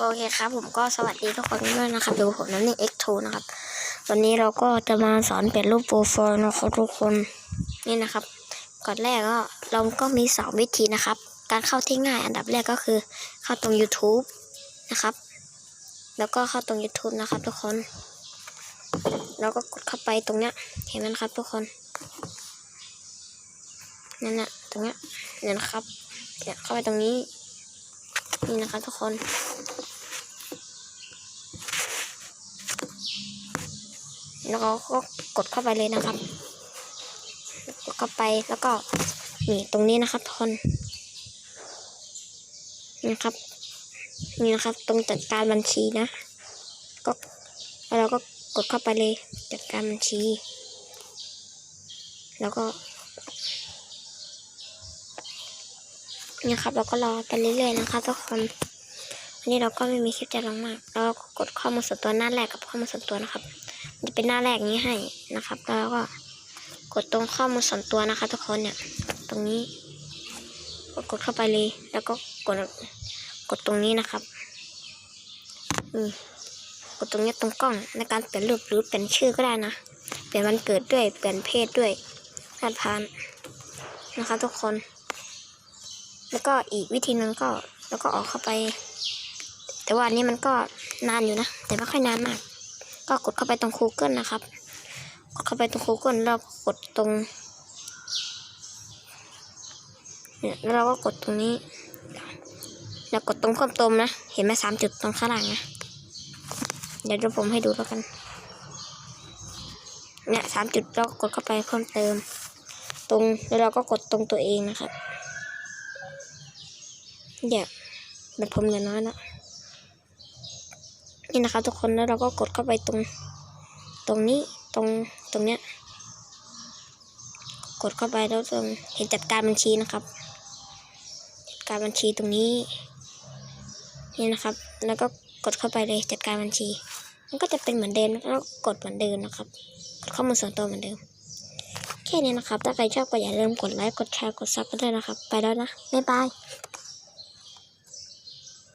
โอเคครับ ผมก็สวัสดีทุกคนด้วยนะครับอยู่ผมน้ำหนึ่ง X2 นะครับ วันนี้เราก็จะมาสอนเปลี่ยนรูปโปรไฟล์นะครับทุกคนนี่นะครับ ก่อนแรกก็เราก็มีสองวิธีนะครับ การเข้าที่ง่ายอันดับแรกก็คือเข้าตรง YouTube นะครับ แล้วก็เข้าตรง YouTube นะครับ ทุกคนแล้วก็กดเข้าไปตรงเนี้ย เห็นไหมครับ ทุกคนนั่นน่ะตรงเนี้ยเนี่ยนะครับเนี่ยเข้าไปตรงนี้ นี่นะครับทุกคนแล้วเราก็กดเข้าไปเลยนะครับ กดเข้าไปแล้วก็นี่ตรงนี้นะครับทุกคนนี่นะครับ นี่นะครับ ตรงจัดการบัญชีนะ ก็แล้วเราก็กดเข้าไปเลยจัดการบัญชี แล้วก็ นี่ครับเราก็รอไปเรื่อยๆนะครับทุกคนอันนี้เราก็ไม่มีคลิปจะลงมากเราก็กดข้อมูลส่วนตัวหน้าแรกกับข้อมูลส่วนตัวนะครับ มันจะเป็นหน้าแรกนี้ให้นะครับ แล้วก็กดตรงข้อมูลส่วนตัวนะคะ ทุกคนเนี่ย ตรงนี้กดกดเข้าไปเลย แล้วก็กดกดตรงนี้นะครับอืมกดตรงนี้ตรงกล้องในการเปลี่ยนรูปหรือเปลี่ยนชื่อก็ได้นะ เปลี่ยนวันเกิดด้วย เปลี่ยนเพศด้วยพานพานนะคะ ทุกคน แล้วก็อีกวิธีนึงก็แล้วก็ออกเข้าไป แต่ว่าอันนี้มันก็นานอยู่นะ แต่ไม่ค่อยนานมาก ก็กดเข้าไปตรง Google นะครับ กดเข้าไปตรง Google แล้วกดตรงเนี่ยแล้วเราก็กดตรงนี้แล้วกดตรงเพิ่มเติมนะ เห็นไหมสามจุดตรงข้างหล่างนะเดี๋ยวเดี๋ยวผมให้ดูแล้วกัน เนี่ยสามจุดเราก็กดเข้าไปเพิ่มเติม ตรงแล้วเราก็กดตรงตัวเองนะครับ เนี่ยแบบผมอย่างน้อยนะนี่นะครับทุกคนแล้วเราก็กดเข้าไปตรง ตรงนี้ตรงตรงเนี้ย กดเข้าไปแล้วตรงเห็นจัดการบัญชีนะครับ จัดการบัญชีตรงนี้ นี่นะครับ แล้วก็กดเข้าไปเลยจัดการบัญชี มันก็จะเป็นเหมือนเดิมแล้วก็กดเหมือนเดิมนะครับ กดข้อมูลส่วนตัวเหมือนเดิม แค่นี้นะครับ ถ้าใครชอบก็อย่าลืมกดไลค์กดแชร์กดซับกันด้วยนะครับ ไปแล้วนะบ๊ายบาย